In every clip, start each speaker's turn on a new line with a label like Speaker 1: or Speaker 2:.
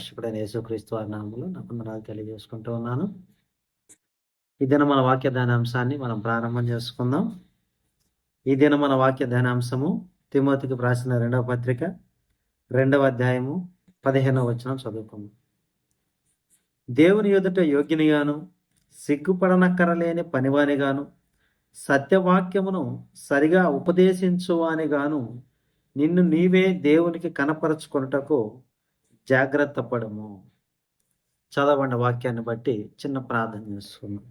Speaker 1: రక్షకుడైన యేసుక్రీస్తు వారి నామంలో నా వందనాలు తెలియజేసుకుంటూ ఉన్నాను. ఈ దిన మన వాక్య ధ్యానాంశాన్ని మనం ప్రారంభం చేసుకుందాం. ఈ దిన మన వాక్య ధ్యానాంశము తిమోతికి రాసిన రెండవ పత్రిక రెండవ అధ్యాయము పదిహేనవ వచనం చదువుకుందాం. దేవుని ఎదుట యోగ్యునిగాను సిగ్గుపడనక్కరలేని పనివానిగాను సత్యవాక్యమును సరిగా ఉపదేశించువానిగాను నిన్ను నీవే దేవునికి కనపరచుకొనుటకు జాగ్రత్త పడము. చదవండి వాక్యాన్ని బట్టి చిన్న ప్రార్థన చేస్తున్నాం.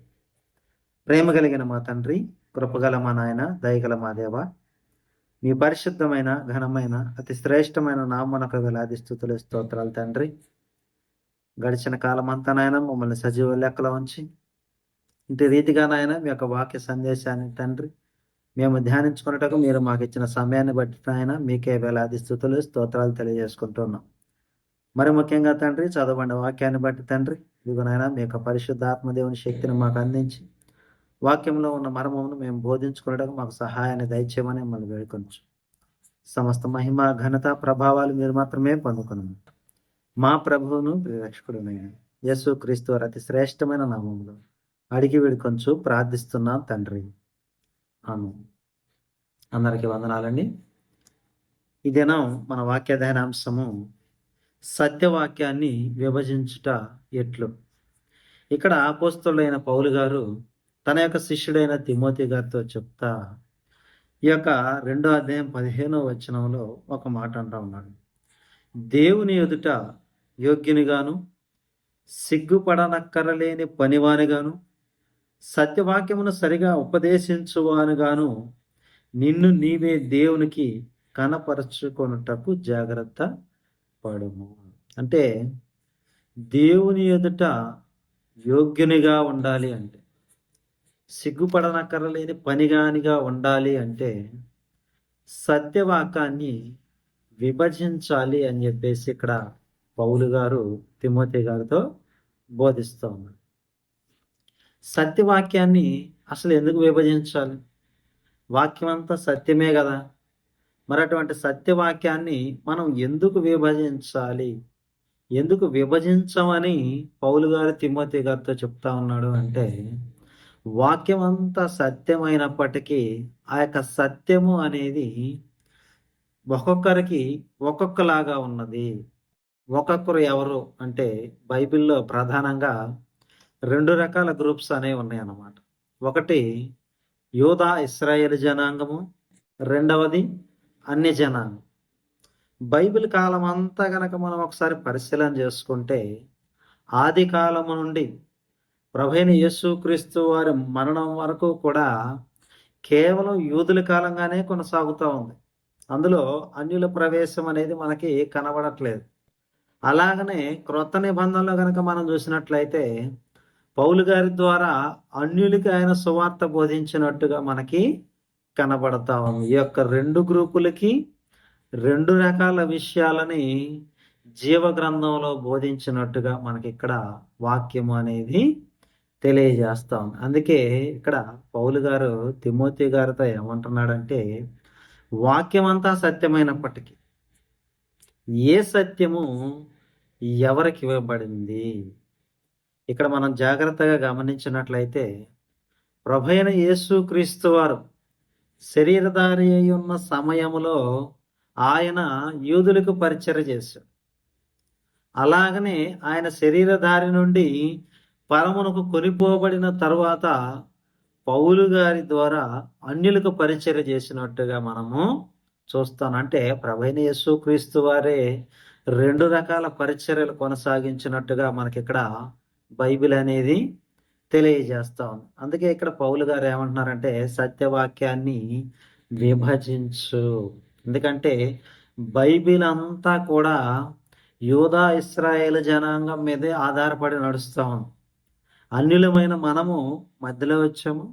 Speaker 1: ప్రేమ కలిగిన మా తండ్రి కృపగల మా నాయన దయగల మా దేవ మీ పరిశుద్ధమైన ఘనమైన అతి శ్రేష్టమైన నామనకు వేలాది స్థుతులు స్తోత్రాలు తండ్రి. గడిచిన కాలం అంతా నాయన మమ్మల్ని సజీవ లెక్కలో ఉంచి ఇంటి రీతిగా నాయన మీ యొక్క వాక్య సందేశాన్ని తండ్రి మేము ధ్యానించుకున్నటకు మీరు మాకు ఇచ్చిన సమయాన్ని బట్టి నాయన మీకే వేలాది స్థుతులు స్తోత్రాలు తెలియజేసుకుంటున్నాం. మరి ముఖ్యంగా తండ్రి చదవండి వాక్యాన్ని బట్టి తండ్రి ఇదిగోనైనా మీ యొక్క పరిశుద్ధాత్మదేవుని శక్తిని మాకు అందించి వాక్యంలో ఉన్న మర్మమును మేము బోధించుకునడానికి మాకు సహాయాన్ని దయచేయమని మిమ్మల్ని వేడుకొని సమస్త మహిమ ఘనత ప్రభావాలు మీరు మాత్రమే పొందుకున్నాము మా ప్రభువును రక్షకుడునైన యేసు క్రీస్తు అతి శ్రేష్టమైన నామంలో అడిగి వేడుకొంచు ప్రార్థిస్తున్నాం తండ్రి. అవును అందరికీ వందనాలండి. ఈ దినం మన వాక్యాధ్యానాంశము సత్యవాక్యాన్ని విభజించుట ఎట్లు? ఇక్కడ ఆపోస్తులైన పౌలు గారు తన యొక్క శిష్యుడైన తిమోతి గారితో చెప్తా ఈ యొక్క రెండో అధ్యాయం పదిహేనో వచనంలో ఒక మాట అంటా ఉన్నాడు. దేవుని ఎదుట యోగ్యునిగాను సిగ్గుపడనక్కరలేని పనివానిగాను సత్యవాక్యమును సరిగా ఉపదేశించువానుగాను నిన్ను నీవే దేవునికి కనపరచుకొనుటకు జాగ్రత్త పడము అంటే దేవుని ఎదుట యోగ్యునిగా ఉండాలి అంటే సిగ్గుపడనక్కరలేని పనిగానిగా ఉండాలి అంటే సత్యవాకాన్ని విభజించాలి అని చెప్పేసి ఇక్కడ పౌలు గారు తిమోతి గారితో బోధిస్తూ ఉన్నారు. సత్యవాక్యాన్ని అసలు ఎందుకు విభజించాలి? వాక్యం అంతా సత్యమే కదా? మరి అటువంటి సత్యవాక్యాన్ని మనం ఎందుకు విభజించాలి? ఎందుకు విభజించమని పౌలు గారు తిమ్మతి గారితో చెప్తా ఉన్నాడు అంటే వాక్యం అంతా సత్యమైనప్పటికీ ఆ యొక్క సత్యము అనేది ఒక్కొక్కరికి ఒక్కొక్కలాగా ఉన్నది. ఒక్కొక్కరు ఎవరు అంటే బైబిల్లో ప్రధానంగా రెండు రకాల గ్రూప్స్ అనేవి ఉన్నాయి అన్నమాట ఒకటి యోధా ఇస్రాయేల్ జనాంగము రెండవది అన్ని జనాలు. బైబిల్ కాలం అంతా గనక మనం ఒకసారి పరిశీలన చేసుకుంటే ఆది కాలము నుండి ప్రభైన యేసుక్రీస్తు వారి మరణం వరకు కూడా కేవలం యూదుల కాలంగానే కొనసాగుతూ ఉంది. అందులో అన్యుల ప్రవేశం అనేది మనకి కనబడట్లేదు. అలాగనే క్రొత్త నిబంధనలో కనుక మనం చూసినట్లయితే పౌలు గారి ద్వారా అన్యులకి ఆయన సువార్త బోధించినట్టుగా మనకి కనబడతా ఉంది. ఈ యొక్క రెండు గ్రూపులకి రెండు రకాల విషయాలని జీవ గ్రంథంలో బోధించినట్టుగా మనకి ఇక్కడ వాక్యం అనేది తెలియజేస్తాం అందుకే ఇక్కడ పౌలు గారు తిమోతి గారితో ఏమంటున్నాడంటే వాక్యం అంతా సత్యమైనప్పటికీ ఏ సత్యము ఎవరికి ఇవ్వబడింది? ఇక్కడ మనం జాగ్రత్తగా గమనించినట్లయితే ప్రభైన యేసు క్రీస్తు వారు శరీరధారి అయి ఉన్న సమయములో ఆయన యూదులకు పరిచయ చేశాడు. అలాగనే ఆయన శరీరధారి నుండి పరమునకు కొనిపోబడిన తర్వాత పౌలు గారి ద్వారా అన్యులకు పరిచయ చేసినట్టుగా మనము చూస్తాను అంటే ప్రభైన యేసు క్రీస్తు వారే రెండు రకాల పరిచర్యలు కొనసాగించినట్టుగా మనకి ఇక్కడ బైబిల్ అనేది తెలియజేస్తా ఉంది అందుకే ఇక్కడ పౌలు గారు ఏమంటున్నారంటే సత్యవాక్యాన్ని విభజించు. ఎందుకంటే బైబిల్ అంతా కూడా యూదా ఇస్రాయేల్ జనాంగం మీదే ఆధారపడి నడుస్తాం అన్యులమైన మనము మధ్యలో వచ్చాము.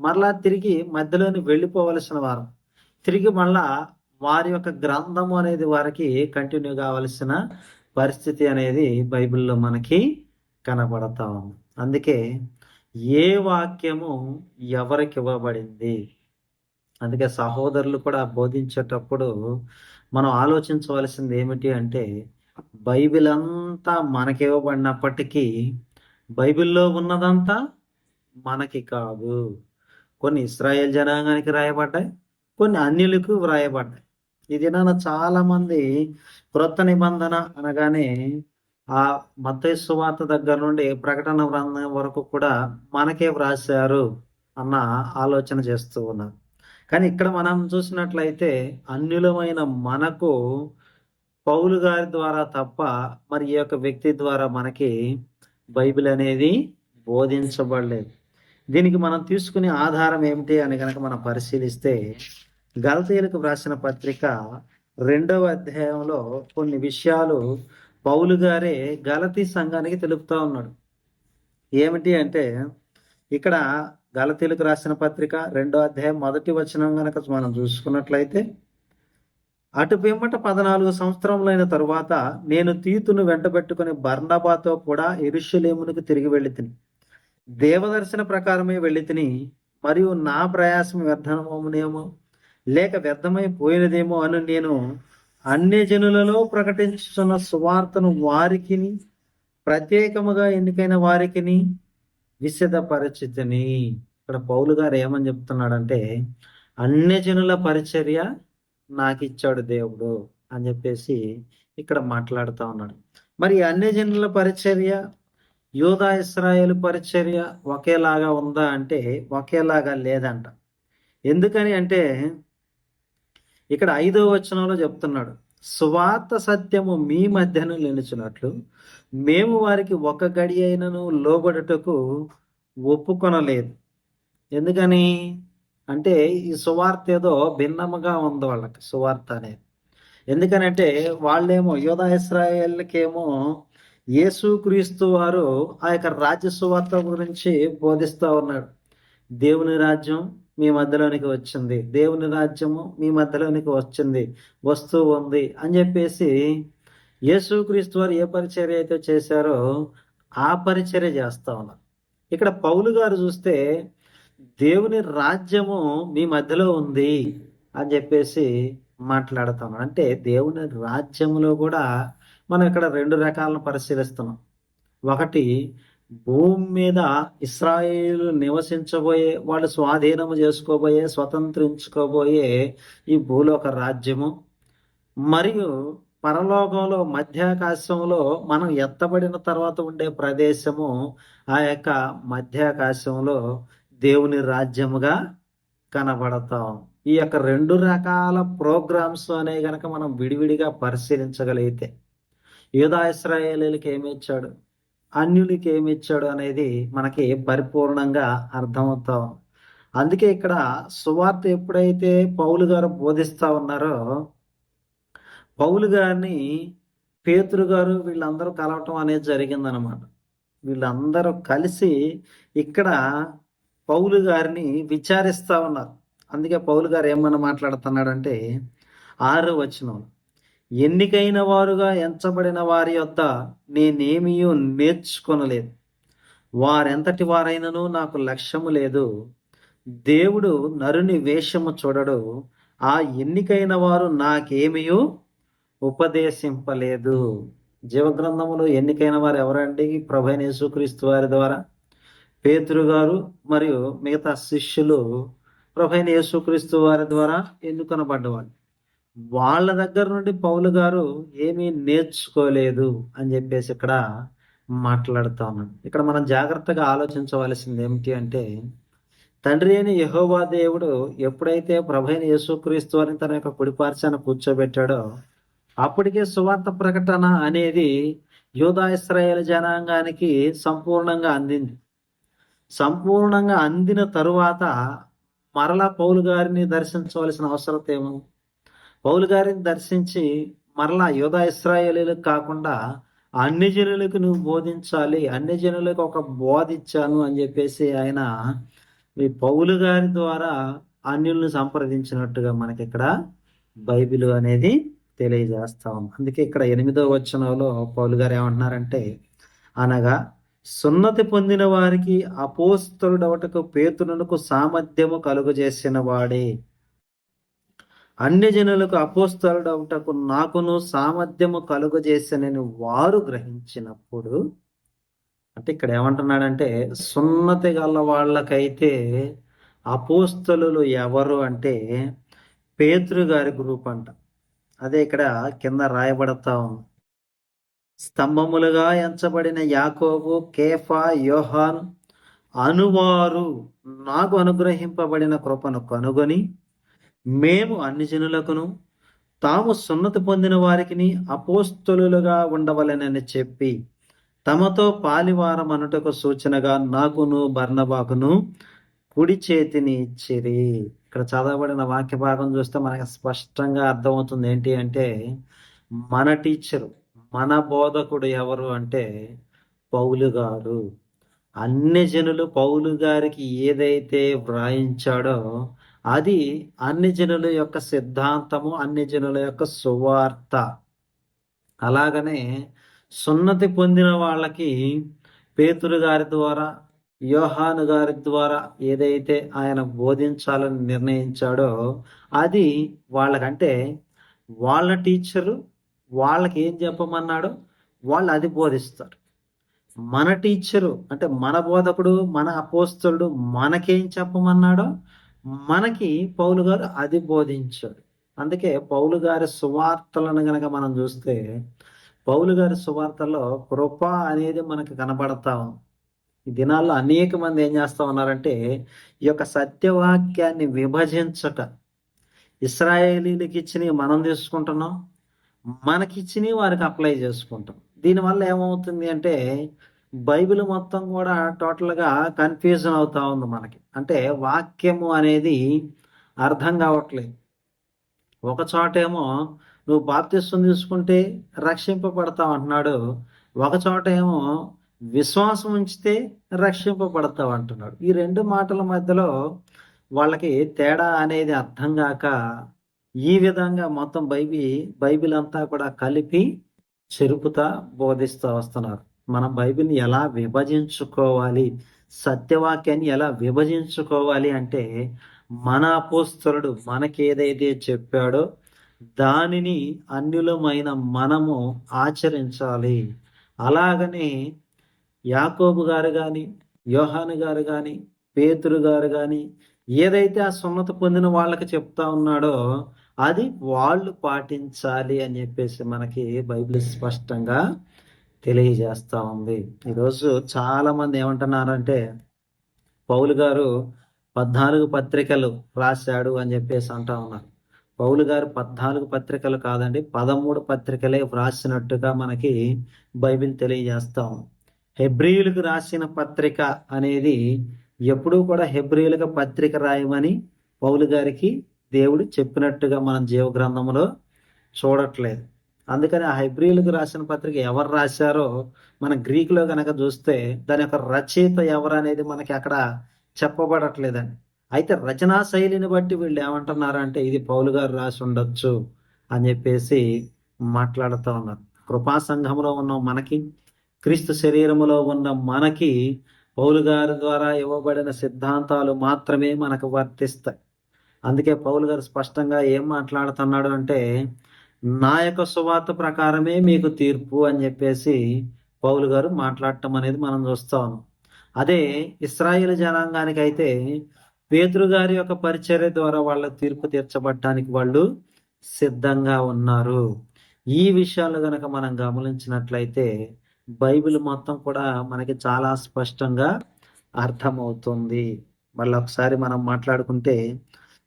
Speaker 1: మరలా తిరిగి మధ్యలోని వెళ్ళిపోవలసిన వారు. తిరిగి మళ్ళా వారి యొక్క గ్రంథము అనేది వారికి కంటిన్యూ కావలసిన పరిస్థితి అనేది బైబిల్లో మనకి కనబడతా ఉంది అందుకే ఏ వాక్యము ఎవరికి ఇవ్వబడింది? అందుకే సహోదరులు కూడా బోధించేటప్పుడు మనం ఆలోచించవలసింది ఏమిటి అంటే బైబిల్ అంతా మనకి ఇవ్వబడినప్పటికీ బైబిల్లో ఉన్నదంతా మనకి కాదు. కొన్ని ఇస్రాయేల్ జనాంగానికి రాయబడ్డాయి కొన్ని అన్యులకు వ్రాయబడ్డాయి. ఈ దినాన చాలామంది క్రొత్త నిబంధన అనగానే ఆ మత్తయి సువార్త దగ్గర నుండి ప్రకటన గ్రంథం వరకు కూడా మనకే వ్రాశారు అన్న ఆలోచన చేస్తూ ఉన్నారు. కానీ ఇక్కడ మనం చూసినట్లయితే అన్యులమైన మనకు పౌలు గారి ద్వారా తప్ప మరి ఈ యొక్క వ్యక్తి ద్వారా మనకి బైబిల్ అనేది బోధించబడలేదు. దీనికి మనం తీసుకునే ఆధారం ఏమిటి అని కనుక మనం పరిశీలిస్తే గలతీయులకు వ్రాసిన పత్రిక రెండవ అధ్యాయంలో కొన్ని విషయాలు పౌలు గారే గలతి సంఘానికి తెలుపుతా ఉన్నాడు. ఏమిటి అంటే ఇక్కడ గలతీలకు రాసిన పత్రిక రెండో అధ్యాయం మొదటి వచనం కనుక మనం చూసుకున్నట్లయితే అటు పిమ్మట పద్నాలుగు సంవత్సరములైన తరువాత నేను తీతును వెంటబెట్టుకుని బర్ణబాతో కూడా ఎరుషలేమునికి తిరిగి వెళ్ళి తిని దేవదర్శన ప్రకారమే వెళ్ళి తిని మరియు నా ప్రయాసం వ్యర్థమేమో లేక వ్యర్థమైపోయినదేమో అని నేను అన్ని జనులలో ప్రకటించుతున్న సువార్తను వారికి ప్రత్యేకముగా ఎన్నికైన వారికిని విశదపరిచితిని. ఇక్కడ పౌలు గారు ఏమని చెప్తున్నాడంటే అన్ని జనుల పరిచర్య నాకు ఇచ్చాడు దేవుడు అని చెప్పేసి ఇక్కడ మాట్లాడుతూ ఉన్నాడు. మరి అన్ని జనుల పరిచర్య యోధా ఇస్రాయేల్ పరిచర్య ఒకేలాగా ఉందా అంటే ఒకేలాగా లేదంట. ఎందుకని అంటే ఇక్కడ ఐదో వచనంలో చెప్తున్నాడు స్వార్థ సత్యము మీ మధ్యన నిలిచినట్లు మేము వారికి ఒక గడి అయినను లోబడుటకు ఒప్పుకొనలేదు. ఎందుకని? అంటే ఈ సువార్త ఏదో భిన్నముగా ఉంది వాళ్ళకి సువార్త అనేది. ఎందుకనంటే వాళ్ళేమో యోధా ఇస్రాయేల్కేమో యేసు క్రీస్తు వారు ఆ యొక్క రాజ్య సువార్త గురించి బోధిస్తూ ఉన్నాడు. దేవుని రాజ్యం మీ మధ్యలోనికి వచ్చింది. దేవుని రాజ్యము మీ మధ్యలోనికి వచ్చింది. వస్తూ ఉంది అని చెప్పేసి యేసుక్రీస్తు వారు ఏ పరిచర్య అయితే చేశారో ఆ పరిచర్య చేస్తా ఉన్నారు. ఇక్కడ పౌలు గారు చూస్తే దేవుని రాజ్యము మీ మధ్యలో ఉంది అని చెప్పేసి మాట్లాడుతున్నాం అంటే దేవుని రాజ్యములో కూడా మనం ఇక్కడ రెండు రకాలను పరిశీలిస్తున్నాం. ఒకటి భూమి మీద ఇస్రాయేలు నివసించబోయే వాళ్ళు స్వాధీనము చేసుకోబోయే స్వతంత్రించుకోబోయే ఈ భూలోక రాజ్యము. మరియు పరలోకంలో మధ్యాకాశంలో మనం ఎత్తబడిన తర్వాత ఉండే ప్రదేశము ఆ యొక్క మధ్యాకాశంలో దేవుని రాజ్యముగా కనబడతాం. ఈ యొక్క రెండు రకాల ప్రోగ్రామ్స్ అనే గనక మనం విడివిడిగా పరిశీలించగలిగితే యూదా ఇస్రాయేలీలకి ఏమి ఇచ్చాడు? అన్యునికి ఏమి ఇచ్చాడు అనేది మనకి పరిపూర్ణంగా అర్థమవుతాం అందుకే ఇక్కడ సువార్త ఎప్పుడైతే పౌలు గారు బోధిస్తూ ఉన్నారో పౌలు గారిని పేతురు గారు వీళ్ళందరూ కలవటం అనేది జరిగిందనమాట వీళ్ళందరూ కలిసి ఇక్కడ పౌలు గారిని విచారిస్తూ ఉన్నారు. అందుకే పౌలు గారు ఏమన్నా మాట్లాడుతున్నాడంటే ఆరు వచనం ఎన్నికైన వారుగా ఎంచబడిన వారి యొద్ద నేనేమీ నేర్చుకొనలేదు. వారెంతటి వారైనను నాకు లక్ష్యము లేదు. దేవుడు నరుని వేషము చూడడు. ఆ ఎన్నికైన వారు నాకేమీ ఉపదేశింపలేదు. జీవగ్రంథములో ఎన్నికైన వారు ఎవరండి? ప్రభైన యేసుక్రీస్తు వారి ద్వారా. పేతురు గారు మరియు మిగతా శిష్యులు ప్రభైన యేసుక్రీస్తు వారి ద్వారా ఎన్నుకొనబడ్డవాళ్ళు. వాళ్ళ దగ్గర నుండి పౌలు గారు ఏమీ నేర్చుకోలేదు అని చెప్పేసి ఇక్కడ మాట్లాడుతా ఉన్నాడు. ఇక్కడ మనం జాగ్రత్తగా ఆలోచించవలసింది ఏమిటి అంటే తండ్రి అయిన యహోవా దేవుడు ఎప్పుడైతే ప్రభైన యేసుక్రీస్తు అని తన యొక్క కుడిపార్చాన కూర్చోబెట్టాడో అప్పటికే సువార్త ప్రకటన అనేది యోధా ఇస్రాయేల్ జనాంగానికి సంపూర్ణంగా అందింది. సంపూర్ణంగా అందిన తరువాత మరలా పౌలు గారిని దర్శించవలసిన అవసరం ఏమో పౌలు గారిని దర్శించి మరలా యోధా ఇస్రాయేలీలకు కాకుండా అన్ని జనులకు నువ్వు బోధించాలి అన్ని జనులకు ఒక బోధ ఇచ్చాను అని చెప్పేసి ఆయన మీ పౌలు గారి ద్వారా అన్యుల్ని సంప్రదించినట్టుగా మనకి ఇక్కడ బైబిల్ అనేది తెలియజేస్తా ఉంది. అందుకే ఇక్కడ ఎనిమిదో వచనంలో పౌలు గారు ఏమంటున్నారంటే అనగా సున్నతి పొందిన వారికి అపోస్తలుడవటకు పేతునకు సామర్థ్యము కలుగజేసిన వాడే. అన్ని జనులకు అపోస్తలుడవుటకు నాకును సామర్థ్యము కలుగజేసనని వారు గ్రహించినప్పుడు అంటే ఇక్కడ ఏమంటున్నాడంటే సున్నతి గల వాళ్ళకైతే అపోస్తలు ఎవరు అంటే పేతృ గారి గ్రూప్ అంట. అదే ఇక్కడ కింద రాయబడతా ఉంది. స్తంభములుగా ఎంచబడిన యాకోబు కేఫా యోహాన్ అనువారు నాకు అనుగ్రహింపబడిన కృపను కనుగొని మేము అన్ని జనులకును తాము సున్నతి పొందిన వారికి అపోస్తులుగా ఉండవలెనని చెప్పి తమతో పాలివారం అనుటకు సూచనగా నాకును బర్ణబాకును కుడి చేతిని ఇచ్చిరి. ఇక్కడ చదవబడిన వాక్య భాగం చూస్తే మనకి స్పష్టంగా అర్థమవుతుంది ఏంటి అంటే మన టీచరు మన బోధకుడు ఎవరు అంటే పౌలు గారు. అన్ని జనులు పౌలు గారికి ఏదైతే వ్రాయించాడో అది అన్ని జనుల యొక్క సిద్ధాంతము అన్ని జనుల యొక్క సువార్త. అలాగనే సున్నతి పొందిన వాళ్ళకి పేతురు గారి ద్వారా యోహాను గారి ద్వారా ఏదైతే ఆయన బోధించాలని నిర్ణయించాడో అది వాళ్ళకంటే వాళ్ళ టీచరు వాళ్ళకి ఏం చెప్పమన్నాడో వాళ్ళు అది బోధిస్తారు. మన టీచరు అంటే మన బోధకుడు మన అపోస్తుడు మనకేం చెప్పమన్నాడో మనకి పౌలు గారు అది బోధించాడు. అందుకే పౌలు గారి సువార్తలను గనక మనం చూస్తే పౌలు గారి సువార్తలో కృప అనేది మనకు కనబడతా ఈ దినాల్లో అనేక మంది ఏం చేస్తా ఉన్నారంటే ఈ యొక్క సత్యవాక్యాన్ని విభజించట. ఇస్రాయేలీలకి ఇచ్చినవి మనం తీసుకుంటున్నాం మనకిచ్చినవి వారికి అప్లై చేసుకుంటాం. దీనివల్ల ఏమవుతుంది అంటే బైబిల్ మొత్తం కూడా టోటల్గా కన్ఫ్యూజన్ అవుతా ఉంది మనకి. అంటే వాక్యము అనేది అర్థం కావట్లేదు. ఒక చోటేమో నువ్వు బాప్తిస్వం తీసుకుంటే రక్షింపబడతావు అంటున్నాడు. ఒక చోట ఏమో విశ్వాసం ఉంచితే రక్షింపబడతావు అంటున్నాడు. ఈ రెండు మాటల మధ్యలో వాళ్ళకి తేడా అనేది అర్థం కాక ఈ విధంగా మొత్తం బైబిల్ బైబిల్ అంతా కూడా కలిపి చెరుపుతా బోధిస్తూ వస్తున్నారు. మనం బైబిల్ని ఎలా విభజించుకోవాలి? సత్యవాక్యాన్ని ఎలా విభజించుకోవాలి అంటే మన అపోస్తరుడు మనకేదైతే చెప్పాడో దానిని అన్యులమైన మనము ఆచరించాలి. అలాగనే యాకోబు గారు కానీ యోహాను గారు కానీ పేతురు గారు కానీ ఏదైతే ఆ సున్నత పొందిన వాళ్ళకి చెప్తా ఉన్నాడో అది వాళ్ళు పాటించాలి అని చెప్పేసి మనకి బైబిల్ స్పష్టంగా తెలియజేస్తా ఉంది. ఈరోజు చాలా మంది ఏమంటున్నారంటే పౌలు గారు పద్నాలుగు పత్రికలు రాశాడు అని చెప్పేసి అంటా ఉన్నారు. పౌలు గారు పద్నాలుగు పత్రికలు కాదండి పదమూడు పత్రికలే వ్రాసినట్టుగా మనకి బైబిల్ తెలియజేస్తాం హెబ్రియులకు రాసిన పత్రిక అనేది ఎప్పుడూ కూడా హెబ్రియులకు పత్రిక రాయమని పౌలు గారికి దేవుడు చెప్పినట్టుగా మనం జీవగ్రంథంలో చూడట్లేదు. అందుకని ఆ హైబ్రిల్కి రాసిన పత్రిక ఎవరు రాశారో మన గ్రీకులో కనుక చూస్తే దాని యొక్క రచయిత ఎవరు అనేది మనకి అక్కడ చెప్పబడట్లేదండి. అయితే రచనా శైలిని బట్టి వీళ్ళు ఏమంటున్నారు అంటే ఇది పౌలు గారు రాసి ఉండొచ్చు అని చెప్పేసి మాట్లాడుతూ ఉన్నారు. కృపా సంఘంలో ఉన్న మనకి క్రీస్తు శరీరములో ఉన్న మనకి పౌలు గారి ద్వారా ఇవ్వబడిన సిద్ధాంతాలు మాత్రమే మనకు వర్తిస్తాయి. అందుకే పౌలు గారు స్పష్టంగా ఏం మాట్లాడుతున్నాడు అంటే నా యొక్క సువార్త ప్రకారమే మీకు తీర్పు అని చెప్పేసి పౌలు గారు మాట్లాడటం అనేది మనం చూస్తాం అదే ఇస్రాయేల్ జనాంగానికి అయితే పేతురు గారి యొక్క పరిచర్య ద్వారా వాళ్ళ తీర్పు తీర్చబడటానికి వాళ్ళు సిద్ధంగా ఉన్నారు. ఈ విషయాలు గనక మనం గమనించినట్లయితే బైబిల్ మొత్తం కూడా మనకి చాలా స్పష్టంగా అర్థమవుతుంది. మళ్ళీ ఒకసారి మనం మాట్లాడుకుంటే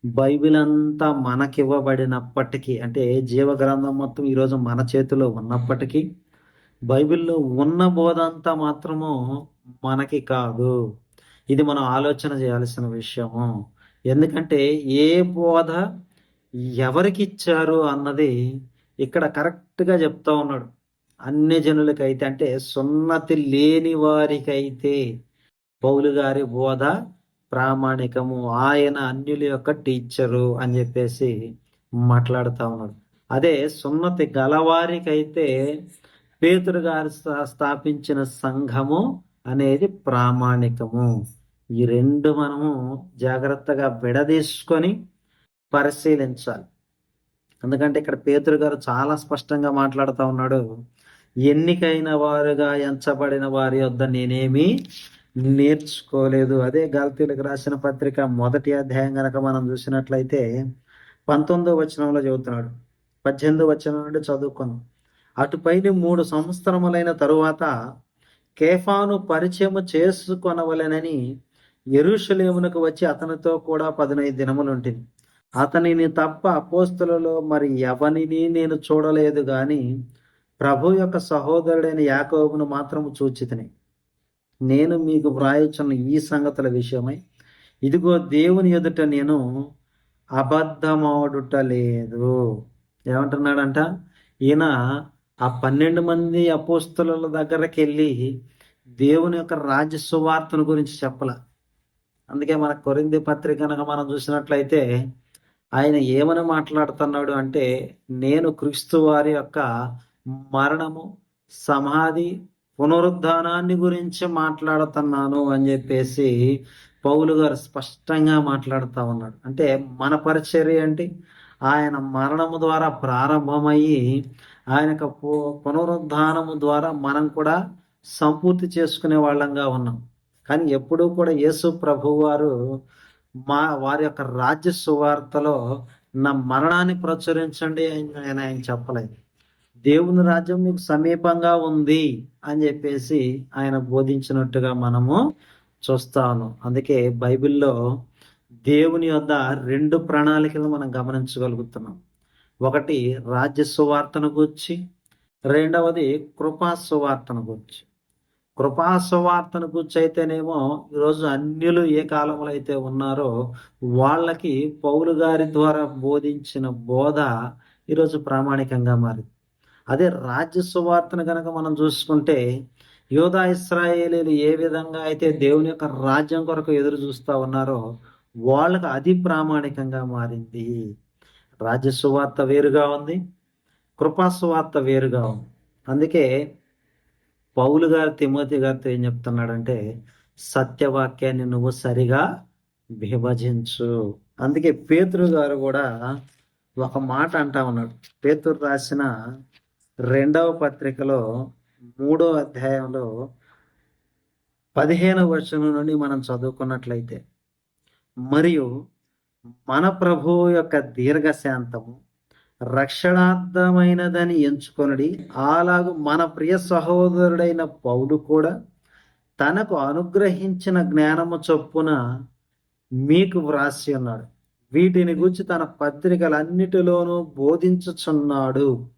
Speaker 1: బైబిల్ అంతా మనకివ్వబడినప్పటికీ అంటే జీవ గ్రంథం మొత్తం ఈరోజు మన చేతిలో ఉన్నప్పటికీ బైబిల్లో ఉన్న బోధ అంతా మాత్రము మనకి కాదు. ఇది మనం ఆలోచన చేయాల్సిన విషయము. ఎందుకంటే ఏ బోధ ఎవరికి ఇచ్చారు అన్నది ఇక్కడ కరెక్ట్గా చెప్తా ఉన్నాడు. అన్ని జనులకైతే అంటే సున్నతి లేని వారికైతే పౌలు గారి బోధ ప్రామాణికము. ఆయన అన్యుల యొక్క టీచరు అని చెప్పేసి మాట్లాడుతూ ఉన్నాడు. అదే సున్నతి గలవారికైతే పేతురు గారు స్థాపించిన సంఘము అనేది ప్రామాణికము. ఈ రెండు మనము జాగ్రత్తగా విడదీసుకొని పరిశీలించాలి. ఎందుకంటే ఇక్కడ పేతురు గారు చాలా స్పష్టంగా మాట్లాడుతూ ఉన్నాడు. ఎన్నికైన వారుగా ఎంచబడిన వారి వద్ద నేనేమి నేర్చుకోలేదు. అదే గల్తీలకు రాసిన పత్రిక మొదటి అధ్యాయం కనుక మనం చూసినట్లయితే పంతొమ్మిదో వచనంలో చెబుతున్నాడు. పద్దెనిమిదో వచనం నుండి చదువుకున్నాం అటుపైన మూడు సంవత్సరములైన తరువాత కేఫాను పరిచయం చేసుకొనవలెనని ఎరుషలేమునకు వచ్చి అతనితో కూడా పదినైదు దినములు ఉంటుంది అతనిని తప్ప అపోస్తులలో మరి ఎవనిని నేను చూడలేదు కానీ ప్రభు యొక్క సహోదరుడైన యాకోబును మాత్రం చూచితిని. నేను మీకు వ్రాయచున్న ఈ సంగతుల విషయమై ఇదిగో దేవుని ఎదుట నేను అబద్ధమాడుట లేదు. ఏమంటున్నాడంట? ఈయన ఆ పన్నెండు మంది అపోస్తుల దగ్గరకు వెళ్ళి దేవుని యొక్క రాజ్య సువార్తను గురించి చెప్పల. అందుకే మన కొరింది పత్రిక కనుక మనం చూసినట్లయితే ఆయన ఏమని మాట్లాడుతున్నాడు అంటే నేను క్రీస్తు వారి యొక్క మరణము సమాధి పునరుద్ధానాన్ని గురించి మాట్లాడుతున్నాను అని చెప్పేసి పౌలు గారు స్పష్టంగా మాట్లాడుతూ ఉన్నాడు. అంటే మన పరిచర్య ఏంటి? ఆయన మరణము ద్వారా ప్రారంభమయ్యి ఆయనకు పునరుద్ధానము ద్వారా మనం కూడా సంపూర్తి చేసుకునే వాళ్ళంగా ఉన్నాం. కానీ ఎప్పుడూ కూడా యేసు ప్రభు వారు మా వారి యొక్క రాజ్య సువార్తలో నా మరణాన్ని ప్రచురించండి అని ఆయన చెప్పలేదు. దేవుని రాజ్యం మీకు సమీపంగా ఉంది అని చెప్పేసి ఆయన బోధించినట్టుగా మనము చూస్తాను. అందుకే బైబిల్లో దేవుని యొద్ద రెండు ప్రణాళికలు మనం గమనించగలుగుతున్నాం. ఒకటి రాజ్య సువార్తను గూర్చి రెండవది కృపా సువార్తను గూర్చి. కృపా సువార్తను గూర్చి అయితేనేమో ఈరోజు అన్యులు ఏ కాలంలో అయితే ఉన్నారో వాళ్ళకి పౌలు గారి ద్వారా బోధించిన బోధ ఈరోజు ప్రామాణికంగా మారింది. అదే రాజ్య సువార్తను కనుక మనం చూసుకుంటే యోధా ఇస్రాయేలీలు ఏ విధంగా అయితే దేవుని యొక్క రాజ్యం కొరకు ఎదురు చూస్తూ ఉన్నారో వాళ్ళకు అది ప్రామాణికంగా మారింది. రాజ్య సువార్త వేరుగా ఉంది కృపా సువార్త వేరుగా ఉంది. అందుకే పౌలు గారు తిమోతి గారితో ఏం చెప్తున్నాడంటే సత్యవాక్యాన్ని నువ్వు సరిగా విభజించు. అందుకే పేతురు గారు కూడా ఒక మాట అంటా ఉన్నాడు. పేతురు రాసిన రెండవ పత్రికలో మూడో అధ్యాయంలో పదిహేను వచనం నుండి మనం చదువుకున్నట్లయితే మరియు మన ప్రభువు యొక్క దీర్ఘశాంతము రక్షణార్థమైనదని ఎంచుకొనడి. అలాగూ మన ప్రియ సహోదరుడైన పౌలు కూడా తనకు అనుగ్రహించిన జ్ఞానము చొప్పున మీకు వ్రాసి ఉన్నాడు. వీటిని గురించి తన పత్రికలన్నిటిలోనూ బోధించుచున్నాడు.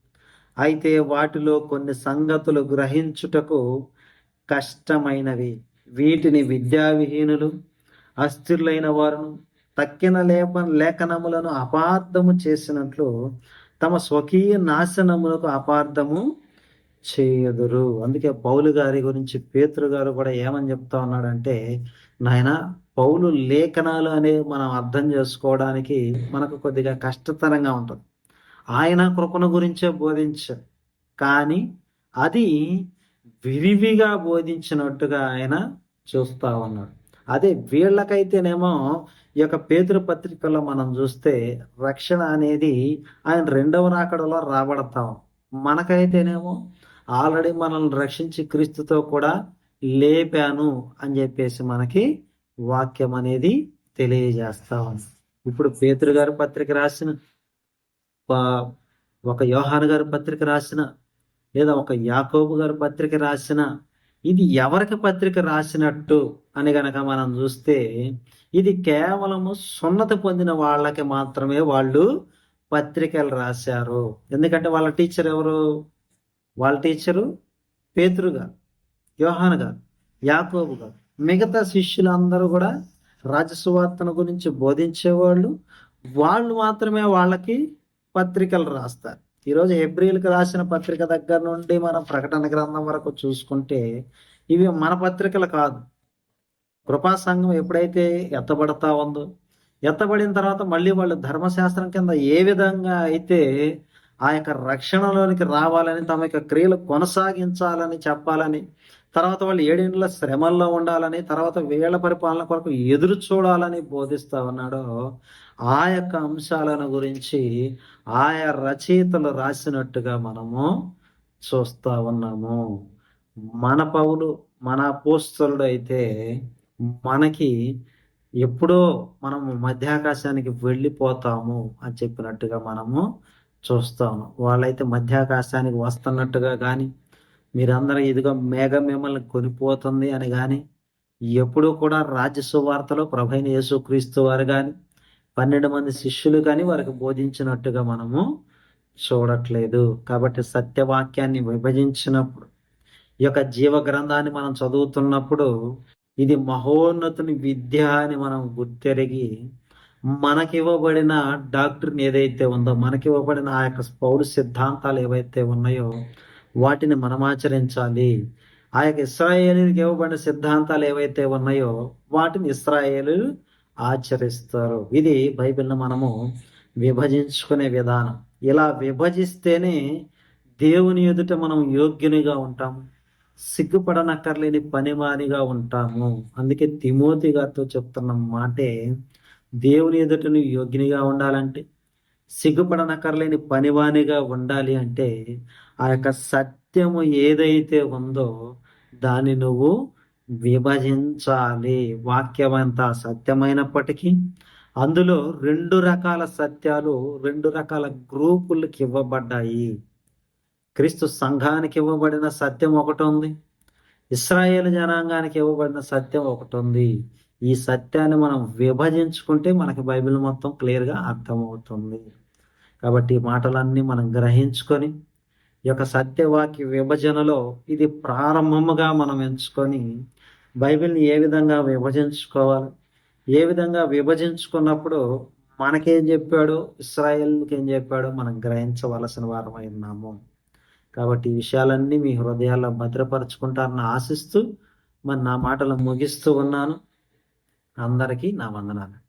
Speaker 1: అయితే వాటిలో కొన్ని సంగతులు గ్రహించుటకు కష్టమైనవి. వీటిని విద్యావిహీనులు అస్థిరులైన వారును తక్కిన లేప లేఖనములను అపార్థము చేసినట్లు తమ స్వకీయ నాశనములకు అపార్థము చేయదురు. అందుకే పౌలు గారి గురించి పేతురు గారు కూడా ఏమని చెప్తా ఉన్నాడంటే నాయన పౌలు లేఖనాలు అనేవి మనం అర్థం చేసుకోవడానికి మనకు కొద్దిగా కష్టతరంగా ఉంటుంది. ఆయన కృపను గురించే బోధించారు కానీ అది విరివిగా బోధించినట్టుగా ఆయన చూస్తా ఉన్నాడు. అదే వీళ్ళకైతేనేమో ఈ యొక్క పేదరు పత్రికలో మనం చూస్తే రక్షణ అనేది ఆయన రెండవ రాకడలో రాబడతాం మనకైతేనేమో ఆల్రెడీ మనల్ని రక్షించి క్రీస్తుతో కూడా లేపాను అని చెప్పేసి మనకి వాక్యం అనేది తెలియజేస్తా ఉంది. ఇప్పుడు పేతురు గారి పత్రిక రాసిన ఒక యోహాను గారి పత్రిక రాసిన లేదా ఒక యాకోబు గారి పత్రిక రాసిన ఇది ఎవరికి పత్రిక రాసినట్టు అని గనక మనం చూస్తే ఇది కేవలము సున్నత పొందిన వాళ్ళకి మాత్రమే వాళ్ళు పత్రికలు రాశారు. ఎందుకంటే వాళ్ళ టీచర్ ఎవరు? వాళ్ళ టీచరు పేతురుగా యోహాన్ గారు యాకోబు గారు. మిగతా శిష్యులందరూ కూడా రాజసువార్తను గురించి బోధించేవాళ్ళు. వాళ్ళు మాత్రమే వాళ్ళకి పత్రికలు రాస్తారు. ఈరోజు ఏప్రిల్కి రాసిన పత్రిక దగ్గర నుండి మనం ప్రకటన గ్రంథం వరకు చూసుకుంటే ఇవి మన పత్రికలు కాదు. కృపా సంఘం ఎప్పుడైతే ఎత్తబడతా ఉందో ఎత్తబడిన తర్వాత మళ్ళీ వాళ్ళు ధర్మశాస్త్రం కింద ఏ విధంగా అయితే ఆ యొక్క రక్షణలోనికి రావాలని తమ యొక్క క్రియలు కొనసాగించాలని చెప్పాలని తర్వాత వాళ్ళు ఏడేండ్ల శ్రమల్లో ఉండాలని తర్వాత వేళ్ళ పరిపాలన కొరకు ఎదురు చూడాలని బోధిస్తా ఉన్నాడో ఆ యొక్క అంశాలను గురించి ఆయా రచయితలు రాసినట్టుగా మనము చూస్తా ఉన్నాము. మన పౌలు మన అపోస్తలుడు అయితే మనకి ఎప్పుడో మనము మధ్యాకాశానికి వెళ్ళిపోతాము అని చెప్పినట్టుగా మనము చూస్తాము వాళ్ళైతే మధ్యాకాశానికి వస్తున్నట్టుగా కానీ మీరందరూ ఇదిగో మేఘం మిమ్మల్ని కొనిపోతుంది అని కానీ ఎప్పుడూ కూడా రాజ్య సువార్తలో ప్రభైన యేసుక్రీస్తు వారు కానీ పన్నెండు మంది శిష్యులు కానీ వారికి బోధించినట్టుగా మనము చూడట్లేదు. కాబట్టి సత్యవాక్యాన్ని విభజించినప్పుడు ఈ యొక్క జీవ గ్రంథాన్ని మనం చదువుతున్నప్పుడు ఇది మహోన్నతుని విద్య అని మనం గుర్తెరిగి మనకివ్వబడిన డాక్టర్ ఏదైతే ఉందో మనకివ్వబడిన ఆ యొక్క పౌరు సిద్ధాంతాలు ఏవైతే ఉన్నాయో వాటిని మనం ఆచరించాలి. ఆ యొక్క ఇస్రాయేలీకి ఇవ్వబడిన సిద్ధాంతాలు ఏవైతే ఉన్నాయో వాటిని ఇస్రాయేలు ఆచరిస్తారు. ఇది బైబిల్ను మనము విభజించుకునే విధానం. ఇలా విభజిస్తేనే దేవుని ఎదుట మనం యోగ్యునిగా ఉంటాము. సిగ్గుపడనక్కర్లేని పనిమానిగా ఉంటాము. అందుకే తిమోతి గారితో చెప్తున్న మాటే దేవుని ఎదుట నువ్వు యోగ్యునిగా ఉండాలంటే సిగ్గుపడనక్కర్లేని పనివానిగా ఉండాలి అంటే ఆ యొక్క సత్యము ఏదైతే ఉందో దాన్ని నువ్వు విభజించాలి వాక్యం అంతా సత్యమైనప్పటికీ అందులో రెండు రకాల సత్యాలు రెండు రకాల గ్రూపులకి ఇవ్వబడ్డాయి. క్రీస్తు సంఘానికి ఇవ్వబడిన సత్యం ఒకటి ఉంది. ఇస్రాయేల్ జనాంగానికి ఇవ్వబడిన సత్యం ఒకటి ఉంది. ఈ సత్యాన్ని మనం విభజించుకుంటే మనకి బైబిల్ మొత్తం క్లియర్గా అర్థమవుతుంది. కాబట్టి ఈ మాటలన్నీ మనం గ్రహించుకొని ఈ యొక్క సత్యవాక్య విభజనలో ఇది ప్రారంభముగా మనం ఎంచుకొని బైబిల్ని ఏ విధంగా విభజించుకోవాలి? ఏ విధంగా విభజించుకున్నప్పుడు మనకేం చెప్పాడో? ఇస్రాయేల్కి ఏం చెప్పాడో? మనం గ్రహించవలసిన వారమై ఉన్నాము. కాబట్టి ఈ విషయాలన్నీ మీ హృదయాల్లో భద్రపరచుకుంటారని ఆశిస్తూ మరి నా మాటలు ముగిస్తూ ఉన్నాను. అందరికీ నా వందనాలు.